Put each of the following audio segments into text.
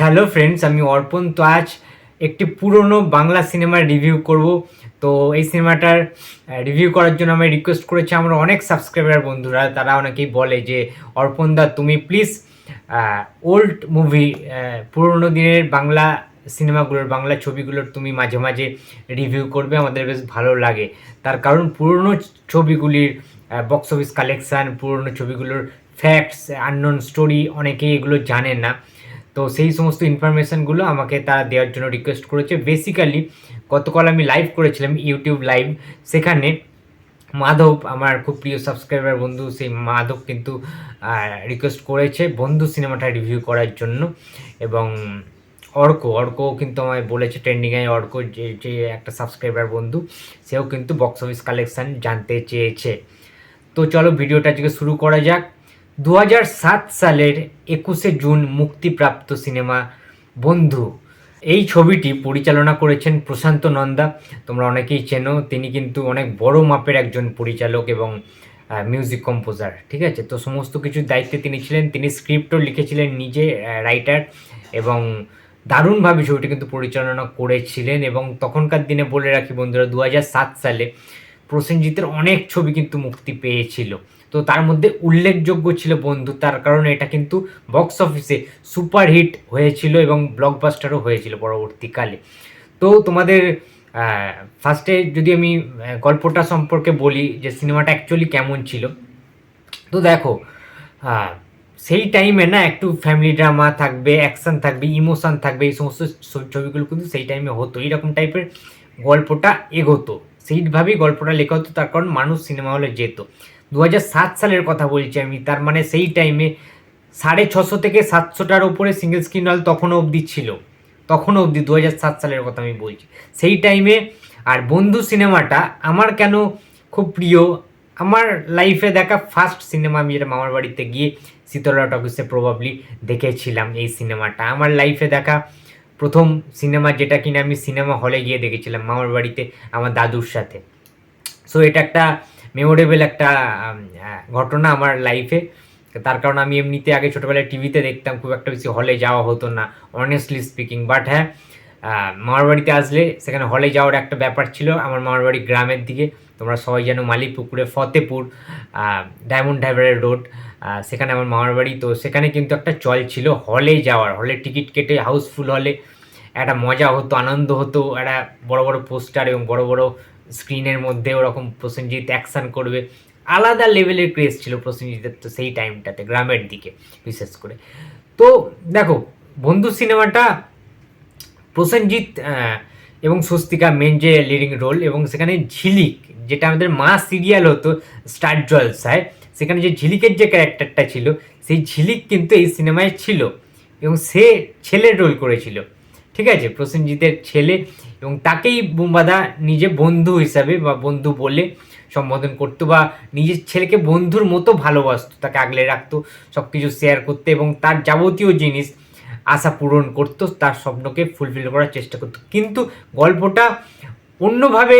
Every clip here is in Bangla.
হ্যালো ফ্রেন্ডস, আমি অর্পণ। তো আজ একটি পুরনো বাংলা সিনেমার রিভিউ করব। তো এই সিনেমাটার রিভিউ করার জন্য আমি রিকোয়েস্ট করেছি আমার অনেক সাবস্ক্রাইবার বন্ধুরা। তারা অনেকেই বলে যে, অর্পণ দা, তুমি প্লিজ ওল্ড মুভি পুরনো দিনের বাংলা সিনেমাগুলোর, বাংলা ছবিগুলোর তুমি মাঝে মাঝে রিভিউ করবে। আমাদের বেশ ভালো লাগে। তার কারণ পুরনো ছবিগুলির বক্স অফিস কালেকশান পুরনো ছবিগুলোর ফ্যাক্টস আননোন স্টোরি অনেকেই এগুলো জানে না। তো সেই সমস্ত ইনফরমেশানগুলো আমাকে তারা দেওয়ার জন্য রিকোয়েস্ট করেছে। বেসিক্যালি গতকাল আমি লাইভ করেছিলাম ইউটিউব লাইভ সেখানে মাধব, আমার খুব প্রিয় সাবস্ক্রাইবার বন্ধু, সেই মাধব কিন্তু রিকোয়েস্ট করেছে বন্ধু সিনেমাটা রিভিউ করার জন্য। এবং অর্ক অর্ক কিন্তু আমায় বলেছে ট্রেন্ডিংয়ে অর্ক যে যে একটা সাবস্ক্রাইবার বন্ধু, সেও কিন্তু বক্স অফিস কালেকশান জানতে চেয়েছে। তো চলো ভিডিওটা আজকে শুরু করা যাক। দু সালের একুশে জুন মুক্তিপ্রাপ্ত সিনেমা বন্ধু। এই ছবিটি পরিচালনা করেছেন প্রশান্ত নন্দা। তোমরা অনেকেই চেনো, তিনি কিন্তু অনেক বড় মাপের একজন পরিচালক এবং মিউজিক কম্পোজার ঠিক আছে? তো সমস্ত কিছুর দায়িত্বে তিনি ছিলেন। তিনি স্ক্রিপ্টও লিখেছিলেন নিজে রাইটার এবং দারুণভাবে ছবিটি কিন্তু পরিচালনা করেছিলেন এবং তখনকার দিনে বলে রাখি বন্ধুরা দু সালে প্রসেনজিতের অনেক ছবি কিন্তু মুক্তি পেয়েছিল। তো তার মধ্যে উল্লেখযোগ্য ছিল বন্ধু, তার কারণে এটা কিন্তু বক্স অফিসে সুপারহিট হয়েছিল এবং ব্লকবাস্টারও হয়েছিল পরবর্তীকালে। তো তোমাদের ফার্স্টে যদি আমি গল্পটা সম্পর্কে বলি যে সিনেমাটা অ্যাকচুয়ালি কেমন ছিল। তো দেখো সেই টাইমে না একটু ফ্যামিলি ড্রামা থাকবে অ্যাকশান থাকবে ইমোশান থাকবে, এই সমস্ত ছবিগুলো কিন্তু সেই টাইমে হতো। এইরকম টাইপের গল্পটা এগোতো। সেইভাবেই গল্পটা লেখা হতো, তার কারণ মানুষ সিনেমা হলে যেত। দু সালের কথা বলছি আমি, তার মানে সেই টাইমে সাড়ে ছশো থেকে সাতশোটার ওপরে সিঙ্গেল স্ক্রিন হল তখনও অবধি ছিল, তখনও অবধি দু সাত সালের কথা আমি বলছি। সেই টাইমে আর বন্ধু সিনেমাটা আমার কেন খুব প্রিয়, আমার লাইফে দেখা ফার্স্ট সিনেমা আমি যেটা মামার বাড়িতে গিয়ে শীতলা টকিসে প্রবাবলি দেখেছিলাম এই সিনেমাটা। আমার লাইফে দেখা প্রথম সিনেমা যেটা কিনা আমি সিনেমা হলে গিয়ে দেখেছিলাম মামার বাড়িতে আমার দাদুর সাথে। সো এটা একটা মেমোরেবল একটা ঘটনা আমার লাইফে তার কারণ আমি এমনিতে আগে ছোটোবেলায় টিভিতে দেখতাম, খুব একটা বেশি হলে যাওয়া হতো না অনেস্টলি স্পিকিং বাট হ্যাঁ মামার বাড়িতে আসলে সেখানে হলে যাওয়ার একটা ব্যাপার ছিল আমার মামার বাড়ি গ্রামের দিকে। তোমরা সবাই জানো মালিকপুকুরে ফতেপুর ডায়মন্ড হাইভারের রোড সেখানে আমার মামার বাড়ি তো সেখানে কিন্তু একটা চল ছিল হলে যাওয়ার। হলে টিকিট কেটে হাউসফুল হলে একটা মজা হতো, আনন্দ হতো, একটা বড় বড় পোস্টার এবং বড় বড় স্ক্রিনের মধ্যে ওরকম প্রসেনজিৎ অ্যাকশান করবে। আলাদা লেভেলের ক্রেজ ছিল প্রসেনজিতের তো সেই টাইমটাতে গ্রামের দিকে বিশেষ করে। তো দেখো, বন্ধু সিনেমাটা প্রসেনজিৎ এবং স্বস্তিকা মেন যে লিডিং রোল এবং সেখানে ঝিলিক, যেটা আমাদের মা সিরিয়াল হতো স্টার জলসায়, সেখানে যে ঝিলিকের যে ক্যারেক্টারটা ছিল, সেই ঝিলিক কিন্তু এই সিনেমায় ছিল এবং সে ছেলের রোল করেছিল। ঠিক আছে, প্রসেনজিতের ছেলে এবং তাকেই বুম্বাদা নিজে বন্ধু হিসাবে বা বন্ধু বলে সম্বোধন করতো বা নিজের ছেলেকে বন্ধুর মতো ভালোবাসতো, তাকে আগলে রাখতো সব কিছু শেয়ার করতো এবং তার যাবতীয় জিনিস আশা পূরণ করতো, তার স্বপ্নকে ফুলফিল করার চেষ্টা করতো। কিন্তু গল্পটা অন্যভাবে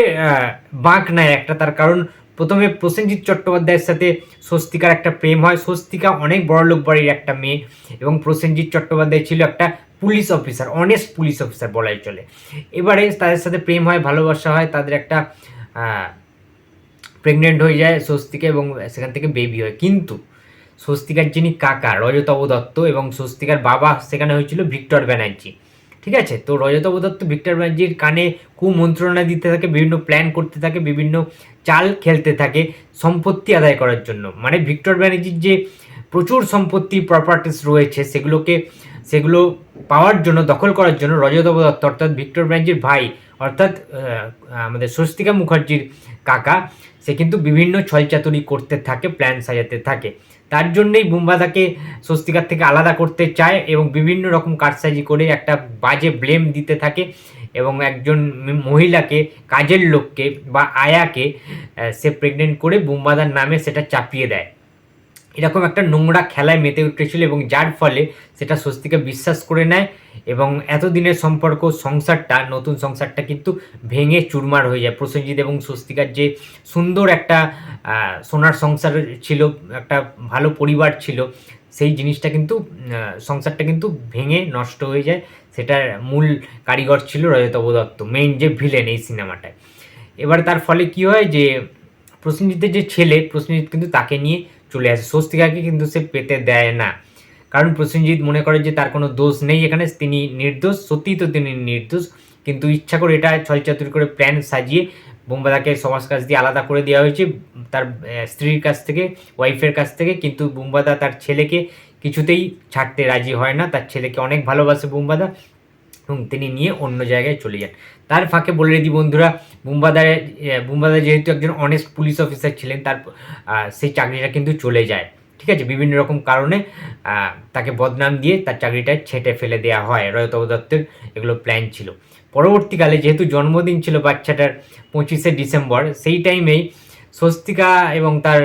বাঁক নেয় একটা, তার কারণ প্রথমে প্রসেনজিৎ চট্টোপাধ্যায়ের সাথে স্বস্তিকার একটা প্রেম হয়। স্বস্তিকা অনেক বড়লোক বাড়ির একটা মেয়ে এবং প্রসেনজিৎ চট্টোপাধ্যায় ছিল একটা police officer honest police officer বলাই চলে। এবারে তাদের সাথে প্রেম হয়, ভালোবাসা হয়, তাদের একটা প্রেগনেন্ট হয়ে যায় স্বস্তিকা এবং সেখান থেকে বেবি হয়। কিন্তু স্বস্তিকার যিনি কাকা রজতব দত্ত এবং স্বস্তিকার বাবা সেখানে হয়েছিল ভিক্টর ব্যানার্জি। ঠিক আছে? তো রজত দত্ত, ভিক্টর ব্যানার্জির কানে কুমন্ত্রণা দিতে থাকে, বিভিন্ন প্ল্যান করতে থাকে, বিভিন্ন চাল খেলতে থাকে সম্পত্তি আদায় করার জন্য। মানে ভিক্টর ব্যানার্জির যে প্রচুর সম্পত্তি প্রপার্টিস রয়েছে, সেগুলোকে, সেগুলো পাওয়ার জন্য, দখল করার জন্য রজত দত্ত, অর্থাৎ ভিক্টর ব্যানার্জির ভাই অর্থাৎ আমাদের স্বস্তিকা মুখার্জির কাকা, সে কিন্তু বিভিন্ন ছলচাতুরি করতে থাকে প্ল্যান সাজাতে থাকে। তার জন্যই বুম্বাদাকে স্বস্তিকার থেকে আলাদা করতে চায় এবং বিভিন্ন রকম কারসাজি করে একটা বাজে ব্লেম দিতে থাকে এবং একজন মহিলাকে, কাজের লোককে বা আয়াকে সে প্রেগনেন্ট করে বুম্বাদার নামে সেটা চাপিয়ে দেয়। এরকম একটা নোংরা খেলায় মেতে উঠেছিল এবং যার ফলে সেটা স্বস্তিকে বিশ্বাস করে নেয় এবং এতদিনের সম্পর্ক, সংসারটা, নতুন সংসারটা কিন্তু ভেঙে চুরমার হয়ে যায়। প্রসেনজিৎ এবং স্বস্তিকার যে সুন্দর একটা সোনার সংসার ছিল, একটা ভালো পরিবার ছিল, সেই জিনিসটা কিন্তু সংসারটা কিন্তু ভেঙে নষ্ট হয়ে যায়। সেটার মূল কারিগর ছিল রজতব দত্ত মেইন যে ভিলেন এই সিনেমাটায়। এবার তার ফলে কি হয় যে, প্রসেনজিতের যে ছেলে, প্রসেনজিৎ কিন্তু তাকে নিয়ে চলে আসে। স্বস্তিকাকে কিন্তু সে পেতে দেয় না। কারণ প্রসেনজিৎ মনে করে যে তার কোনো দোষ নেই এখানে। তিনি নির্দোষ, সত্যিই তো তিনি নির্দোষ। কিন্তু ইচ্ছা করে এটা ছলচাতুর করে প্ল্যান সাজিয়ে বোম্বাদাকে সমাজ কাছ দিয়ে আলাদা করে দেওয়া হয়েছে তার স্ত্রীর কাছ থেকে, ওয়াইফের কাছ থেকে। কিন্তু বুম্বাদা তার ছেলেকে কিছুতেই ছাড়তে রাজি হয় না। তার ছেলেকে অনেক ভালোবাসে বুম্বাদা। এবং তিনি নিয়ে অন্য জায়গায় চলে যান। তার ফাঁকে বলে দিই বন্ধুরা, বুম্বাদারে বুম্বাদার বুম্বাদা যেহেতু একজন অনেস্ট পুলিশ অফিসার ছিলেন, তার সেই চাকরিটা কিন্তু চলে যায়। ঠিক আছে? বিভিন্ন রকম কারণে তাকে বদনাম দিয়ে তার চাকরিটা ছেটে ফেলে দেওয়া হয় রয়তব দত্তের এগুলো প্ল্যান ছিল। পরবর্তীকালে যেহেতু জন্মদিন ছিল বাচ্চাটার পঁচিশে ডিসেম্বর, সেই টাইমেই স্বস্তিকা এবং তার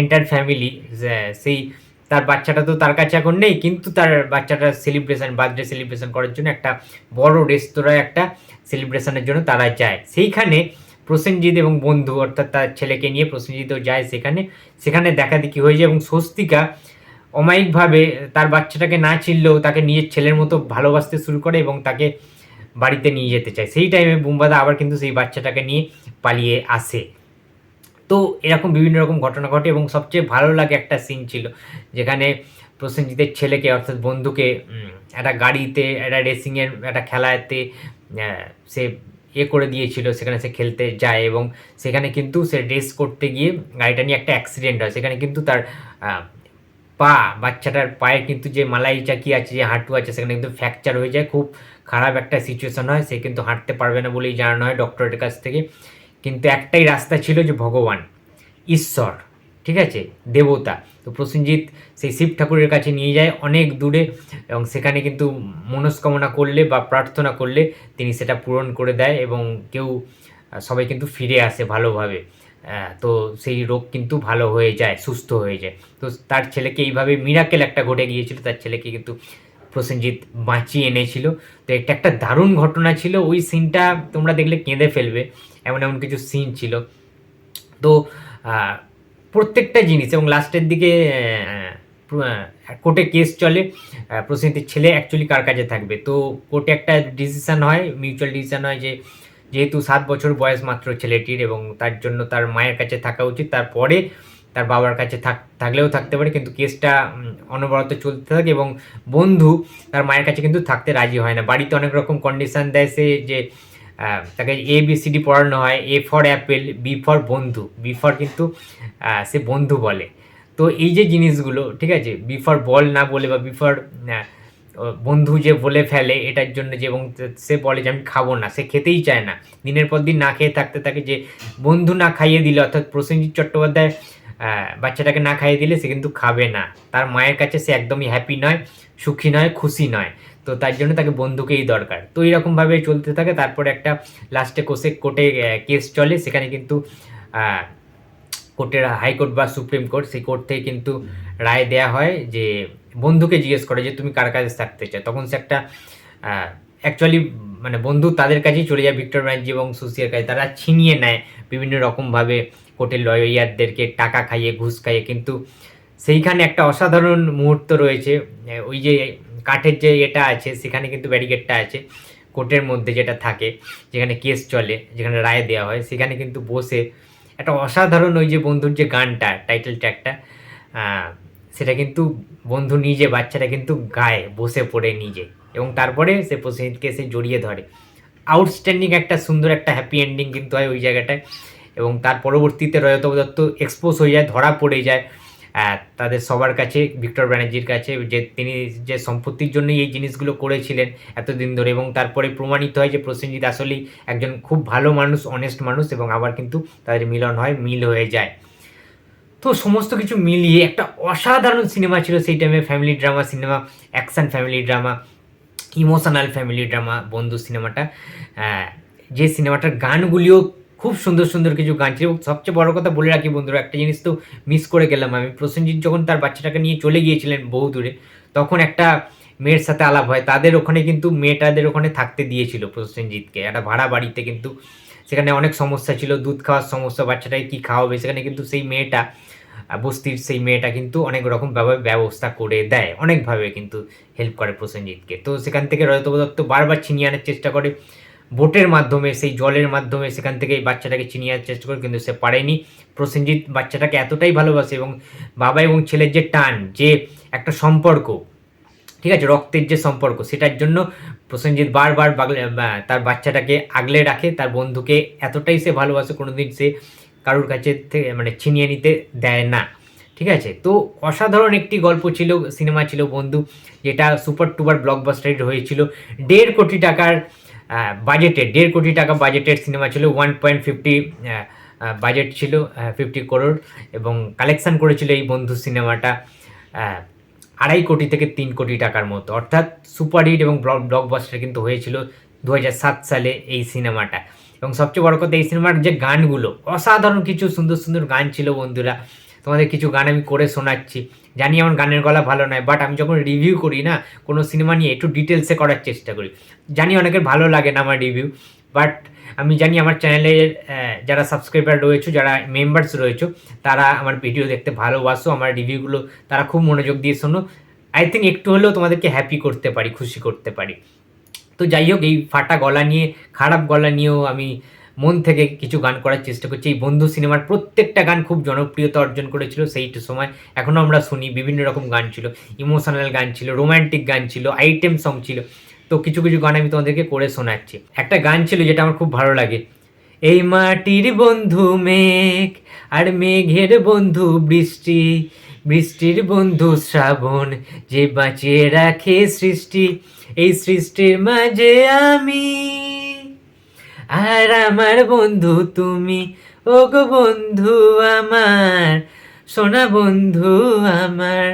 এন্টার ফ্যামিলি সেই তার বাচ্চাটা তো তার কাছে এখন নেই, কিন্তু তার বাচ্চাটা সেলিব্রেশন বার্থডে সেলিব্রেশন করার জন্য একটা বড় রেস্তোরাঁয় একটা সেলিব্রেশনের জন্য তারা যায়। সেইখানে প্রসেনজিৎ এবং বন্ধু, অর্থাৎ তার ছেলেকে নিয়ে প্রসেনজিৎও যায় সেখানে। সেখানে দেখা দেখি হয়ে যায় এবং স্বস্তিকা অমায়িকভাবে তার বাচ্চাটাকে না চিনলেও তাকে নিজের ছেলের মতো ভালোবাসতে শুরু করে এবং তাকে বাড়িতে নিয়ে যেতে চায়। সেই টাইমে বুম্বাদা আবার কিন্তু সেই বাচ্চাটাকে নিয়ে পালিয়ে আসে। তো এরকম বিভিন্ন রকম ঘটনা ঘটে এবং সবচেয়ে ভালো লাগে একটা সিন ছিল, যেখানে প্রসেনজিতের ছেলেকে অর্থাৎ বন্ধুকে একটা গাড়িতে, একটা রেসিংয়ের একটা খেলাতে সে এ করে দিয়েছিল, সেখানে সে খেলতে যায় এবং সেখানে কিন্তু সে রেস করতে গিয়ে গাড়িটা নিয়ে একটা অ্যাক্সিডেন্ট হয়। সেখানে কিন্তু তার পা, বাচ্চাটার পায়ে কিন্তু যে মালাই চাকি আছে, যে হাঁটু আছে, সেখানে কিন্তু ফ্র্যাকচার হয়ে যায়। খুব খারাপ একটা সিচুয়েশন হয়, সে কিন্তু হাঁটতে পারবে না বলেই জানানো হয় ডক্টরের কাছ থেকে। কিন্তু একটাই রাস্তা ছিল যে ভগবান, ঈশ্বর, ঠিক আছে? দেবতা। তো প্রসেনজিৎ সেই শিব ঠাকুরের কাছে নিয়ে যায় অনেক দূরে এবং সেখানে কিন্তু মনস্কামনা করলে বা প্রার্থনা করলে তিনি সেটা পূরণ করে দেয় এবং কেউ সবাই কিন্তু ফিরে আসে ভালোভাবে। তো সেই রোগ কিন্তু ভালো হয়ে যায়, সুস্থ হয়ে যায়। তো তার ছেলেকে এইভাবে মিরাকেল একটা ঘটে গিয়েছিল, তার ছেলেকে কিন্তু প্রসেনজিৎ বাঁচিয়ে এনেছিল। তো এটা একটা দারুণ ঘটনা ছিল, ওই সিনটা তোমরা দেখলে কেঁদে ফেলবে। এমন এমন কিছু সিন ছিল। তো প্রত্যেকটা জিনিস এবং লাস্টের দিকে কোর্টে কেস চলে প্রসেনজিতের ছেলে অ্যাকচুয়ালি কার কাছে থাকবে? তো, কোর্টে একটা ডিসিশান হয় মিউচুয়াল ডিসিশান হয় যে, যেহেতু সাত বছর বয়স মাত্র ছেলেটির এবং তার জন্য তার মায়ের কাছে থাকা উচিত, তারপরে তার বাবার কাছে থাক, থাকলেও থাকতে পারে, কিন্তু কেসটা অনবরত চলতে থাকে এবং বন্ধু তার মায়ের কাছে কিন্তু থাকতে রাজি হয় না। বাড়িতে অনেক রকম কন্ডিশন দেয় সে যে তাকে এ বি সি ডি পড়ানো হয় A for apple B for বন্ধু বি ফর কিন্তু সে বন্ধু বলে। তো এই যে জিনিসগুলো, ঠিক আছে বি ফর বল না বলে বা বি ফর বন্ধু যে বলে ফেলে, এটার জন্য যে, এবং সে বলে যে, আমি খাব না। সে খেতেই চায় না। দিনের পর দিন না খেয়ে থাকতে থাকে যে, বন্ধু না খাইয়ে দিলে, অর্থাৎ প্রসেনজিৎ চট্টোপাধ্যায় বাচ্চাটাকে না খাইয়ে দিলে সে কিন্তু খাবে না। তার মায়ের কাছে সে একদমই হ্যাপি নয়, সুখী নয়, খুশি নয়। তো তার জন্য তাকে বন্ধুকেই দরকার। তো এইরকমভাবে চলতে থাকে। তারপরে একটা লাস্টে কোষে কোর্টে কেস চলে। সেখানে কিন্তু কোর্টের হাইকোর্ট বা সুপ্রিম কোর্ট সেই কোর্ট থেকে কিন্তু রায় দেয়া হয় যে বন্ধুকে জিজ্ঞেস করে যে, তুমি কার কাছে থাকতে চাও? তখন সে একটা অ্যাকচুয়ালি মানে বন্ধু তাদের কাছেই চলে যায় ভিক্টর ব্যানার্জি এবং সুশিয়ার কাছে। তারা ছিনিয়ে নেয় বিভিন্ন রকমভাবে কোর্টের লয়ারদেরকে, টাকা খাইয়ে, ঘুষ খাইয়ে। কিন্তু সেইখানে একটা অসাধারণ মুহূর্ত রয়েছে। ওই যে কাঠের যে এটা আছে, সেখানে কিন্তু ব্যারিকেডটা আছে, কোর্টের মধ্যে যেটা থাকে, যেখানে কেস চলে, যেখানে রায় দেওয়া হয়, সেখানে কিন্তু বসে একটা অসাধারণ ওই যে বন্ধুর যে গানটা টাইটেল ট্র্যাকটা সেটা কিন্তু বন্ধু নিজে, বাচ্চাটা কিন্তু গায়ে, বসে পড়ে নিজে। এবং তারপরে সে প্রসেনজিৎকে সে জড়িয়ে ধরে। আউটস্ট্যান্ডিং একটা সুন্দর একটা হ্যাপি এন্ডিং কিন্তু হয় ওই জায়গাটায় এবং তার পরবর্তীতে রয়তব দত্ত এক্সপোজ হয়ে যায়, ধরা পড়ে যায় তাদের সবার কাছে, ভিক্টর ব্যানার্জির কাছে যে তিনি যে সম্পত্তির জন্যই এই জিনিসগুলো করেছিলেন এতদিন ধরে এবং তারপরে প্রমাণিত হয় যে প্রসেনজিৎ আসলেই একজন খুব ভালো মানুষ অনেস্ট মানুষ এবং আবার কিন্তু তাদের মিলন হয়, মিল হয়ে যায়। তো সমস্ত কিছু মিলিয়ে একটা অসাধারণ সিনেমা ছিল সেই টাইমে family drama cinema action family drama emotional family drama, বন্ধু সিনেমাটা। যে সিনেমাটার গানগুলিও খুব সুন্দর সুন্দর কিছু গান ছিল। এবং সবচেয়ে বড় কথা বলে রাখি বন্ধুরা, একটা জিনিস তো মিস করে গেলাম আমি। প্রসেনজিৎ যখন তার বাচ্চাটাকে নিয়ে চলে গিয়েছিলেন বহু দূরে, তখন একটা মেয়ের সাথে আলাপ হয়। তাদের ওখানে কিন্তু মেয়েটাদের ওখানে থাকতে দিয়েছিল প্রসেনজিৎকে। একটা ভাড়া বাড়িতে কিন্তু সেখানে অনেক সমস্যা ছিল, দুধ খাওয়ার সমস্যা, বাচ্চাটাকে কী খাওয়াবে? সেখানে কিন্তু সেই মেয়েটা বস্তির সেই মেয়েটা কিন্তু অনেক রকমভাবে ব্যবস্থা করে দেয়, অনেকভাবে কিন্তু হেল্প করে প্রসেনজিৎকে। তো সেখান থেকে রজতব দত্ত বারবার ছিনিয়ে আনার চেষ্টা করে। বোটের মাধ্যমে, সেই জলের মাধ্যমে সেখান থেকে এই বাচ্চাটাকে চিনিয়ে আনার চেষ্টা করে, কিন্তু সে পারেনি। প্রসেনজিৎ বাচ্চাটাকে এতটাই ভালোবাসে এবং বাবা এবং ছেলের যে টান, যে একটা সম্পর্ক, ঠিক আছে, রক্তের যে সম্পর্ক, সেটার জন্য প্রসেনজিৎ বারবার বাগলে তার বাচ্চাটাকে আগলে রাখে, তার বন্ধুকে এতটাই সে ভালোবাসে, কোনোদিন সে কারোর কাছে থেকে মানে ছিনিয়ে নিতে দেয় না। ঠিক আছে? তো অসাধারণ একটি গল্প ছিল, সিনেমা ছিল বন্ধু, যেটা সুপার টুপার ব্লকবাস্টার হয়েছিল। দেড় কোটি টাকার বাজেটের, দেড় কোটি টাকা বাজেটের সিনেমা ছিল, ওয়ান পয়েন্ট ফিফটি বাজেট ছিল ফিফটি করোড়, এবং কালেকশান করেছিল এই বন্ধু সিনেমাটা আড়াই কোটি থেকে তিন কোটি টাকার মতো। অর্থাৎ সুপারহিট এবং ব্লক, ব্লকবাস্টার কিন্তু হয়েছিল দু সালে এই সিনেমাটা। এবং সবচেয়ে বড় কথা, এই সিনেমার যে গানগুলো, অসাধারণ কিছু সুন্দর সুন্দর গান ছিল বন্ধুরা। তোমাদের কিছু গান আমি করে শোনাচ্ছি। জানি আমার গানের গলা ভালো নয় বাট আমি যখন রিভিউ করি না, কোনো সিনেমা নিয়ে একটু ডিটেলসে করার চেষ্টা করি। জানি অনেকের ভালো লাগে না আমার রিভিউ বাট আমি জানি আমার চ্যানেলে যারা সাবস্ক্রাইবার রয়েছে, যারা মেম্বার্স রয়েছে, তারা আমার ভিডিও দেখতে ভালোবাসো, আমার রিভিউগুলো তারা খুব মনোযোগ দিয়ে শোনো। আই থিঙ্ক একটু হলেও তোমাদেরকে হ্যাপি করতে পারি, খুশি করতে পারি। তো যাই হোক, এই ফাটা গলা নিয়ে, খারাপ গলা নিয়েও আমি মন থেকে কিছু গান করার চেষ্টা করছি। এই বন্ধু সিনেমার প্রত্যেকটা গান খুব জনপ্রিয়তা অর্জন করেছিল সেই সময়। এখনও আমরা শুনি, বিভিন্ন রকম গান ছিল। ইমোশনাল গান ছিল রোম্যান্টিক গান ছিল, আইটেম সং ছিল। তো কিছু কিছু গান আমি তোমাদেরকে করে শোনাচ্ছি। একটা গান ছিল যেটা আমার খুব ভালো লাগে। এই মাটির বন্ধু মেঘ আর মেঘের বন্ধু বৃষ্টি। বৃষ্টির বন্ধু শ্রাবণ যে বাঁচিয়ে রাখে সৃষ্টি, এই সৃষ্টির মাঝে আমি। আর আমার বন্ধু তুমি ও গো বন্ধু আমার, সোনা বন্ধু আমার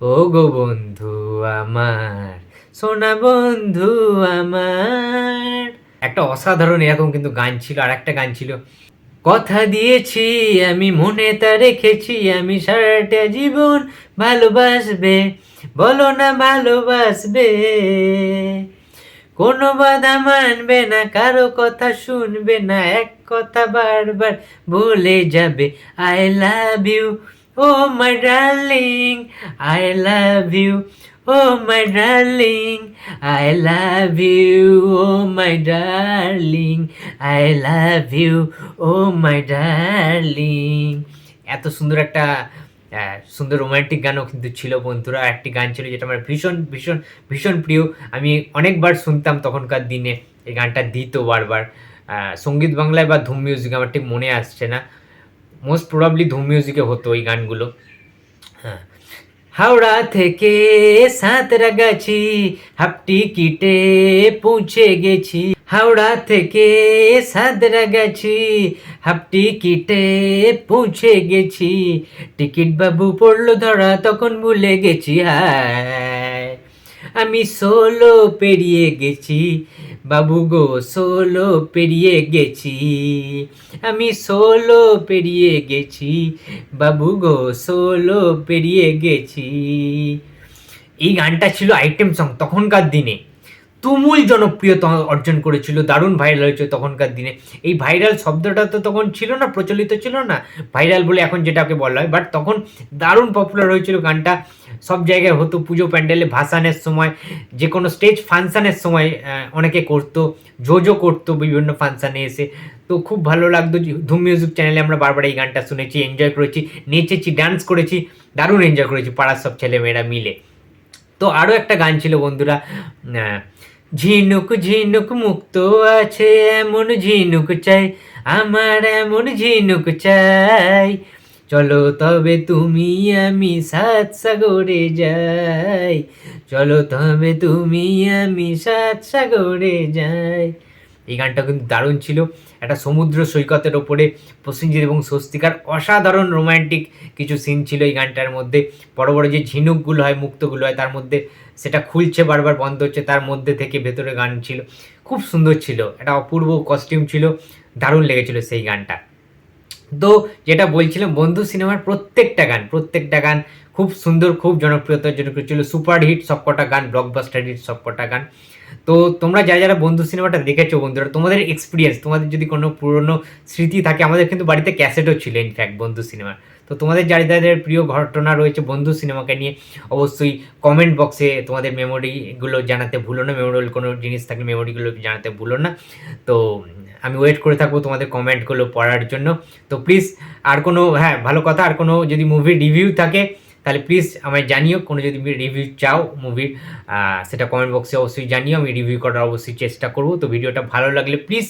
ও গো বন্ধু আমার, সোনা বন্ধু আমার। একটা অসাধারণ এরকম কিন্তু গান ছিল আর একটা গান ছিল কথা দিয়েছি, আমি মনে তা রেখেছি, আমি সারাটা জীবন ভালোবাসবে। বলো না ভালোবাসবে। কোনো বাধা মানবে না, কারও কথা শুনবে না, এক কথা বারবার বলে যাবে I love you oh my darling I love you oh my darling, I love you, oh my darling, I love you, oh my darling. এত সুন্দর একটা সুন্দর রোমান্টিক গানও কিন্তু ছিল বন্ধুরা একটি গান ছিল যেটা আমার ভীষণ ভীষণ ভীষণ প্রিয়। আমি অনেকবার শুনতাম তখনকার দিনে, এই গানটা দিত বারবার। সংগীত বাংলায় বা ধুম মিউজিক আমার ঠিক মনে আসছে না। মোস্ট প্রবাবলি ধুম মিউজিকে হতো এই গানগুলো। হ্যাঁ। হাওড়া থেকে সাঁতরাগাছি হাফটি কিটে পৌঁছে গেছি। হাওড়া থেকে সাঁতরাগাছি হাফটি কিটে পৌঁছে গেছি। টিকিট বাবু পড়ল ধরা, তখন ভুলে গেছি, হায়। আমি সোলো পেরিয়ে গেছি বাবু গো, সোলো পেরিয়ে গেছি। আমি সোলো পেরিয়ে গেছি। বাবু গো, সোলো পেরিয়ে গেছি। এই গানটা ছিল আইটেম সং তখনকার দিনে। তুমুল জনপ্রিয়তা অর্জন করেছিল, দারুণ ভাইরাল হয়েছিল তখনকার দিনে। এই ভাইরাল শব্দটা তো তখন ছিল না, প্রচলিত ছিল না। ভাইরাল বলে এখন যেটাকে বলা হয় বাট তখন দারুণ পপুলার হয়েছিল গানটা। সব জায়গায় হতো, পুজো প্যান্ডেলে ভাসানের সময়, যে কোনো স্টেজ ফাংশানের সময় অনেকে করতো, জোজো করতো বিভিন্ন ফাংশানে এসে। তো খুব ভালো লাগতো ধুম মিউজিক চ্যানেলে আমরা বারবার এই গানটা শুনেছি এনজয় করেছি, নেচেছি ডান্স করেছি, দারুণ এনজয় করেছি, পাড়ার সব ছেলেমেয়েরা মিলে। তো আরও একটা গান ছিল বন্ধুরা ঝিনুক ঝিনুক মুক্ত আছে, এমন ঝিনুক চাই, আমার এমন ঝিনুক চাই। চলো তবে তুমি আমি সাত সাগরে যাই। চলো তবে তুমি আমি সাত সাগরে যাই। এই গানটা কিন্তু দারুণ ছিল। একটা সমুদ্র সৈকতের ওপরে প্রসেনজিৎ এবং স্বস্তিকার অসাধারণ রোমান্টিক কিছু সিন ছিল এই গানটার মধ্যে। বড় বড় যে ঝিনুকগুলো হয়, মুক্তগুলো হয়, তার মধ্যে সেটা খুলছে, বারবার বন্ধ হচ্ছে, তার মধ্যে থেকে ভেতরে গান ছিল। খুব সুন্দর ছিল। একটা অপূর্ব কস্টিউম ছিল। দারুণ লেগেছিল সেই গানটা। তো যেটা বলছিলাম, বন্ধু সিনেমার প্রত্যেকটা গান প্রত্যেকটা গান খুব সুন্দর, খুব জনপ্রিয়তার জন্য ছিল। সুপার হিট সবকটা গান ব্লকবাস্টার হিট সবকটা গান। তো তোমরা যারা যারা বন্ধু সিনেমাটা দেখেছ বন্ধুরা, তোমাদের এক্সপিরিয়েন্স তোমাদের যদি কোনো পুরনো স্মৃতি থাকে, আমাদের কিন্তু বাড়িতে ক্যাসেটও ছিল ইনফ্যাক্ট বন্ধু সিনেমার। তো তোমাদের যারা যাদের প্রিয় ঘটনা রয়েছে বন্ধু সিনেমাকে নিয়ে, অবশ্যই কমেন্ট বক্সে তোমাদের মেমোরিগুলো জানাতে ভুলো না মেমোরিয়াল কোনো জিনিস থাকলে মেমোরিগুলো জানাতে ভুলো না। তো আমি ওয়েট করে থাকব তোমাদের কমেন্টগুলো পড়ার জন্য। তো প্লিজ আর কোনো হ্যাঁ ভালো কথা, আর কোনো যদি মুভির রিভিউ থাকে, তাহলে প্লিজ আমায় জানিও। কোনো যদি রিভিউ চাও মুভির সেটা কমেন্ট বক্সে অবশ্যই জানিও। আমি রিভিউ করার অবশ্যই চেষ্টা করব। তো ভিডিওটা ভালো লাগলে please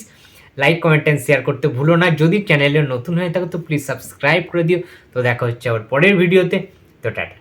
like comment and share করতে ভুলো না। যদি চ্যানেলে নতুন হয়ে থাকো, তো প্লিজ সাবস্ক্রাইব করে দিও। তো দেখা হচ্ছে আবার পরের ভিডিওতে তো টাটা।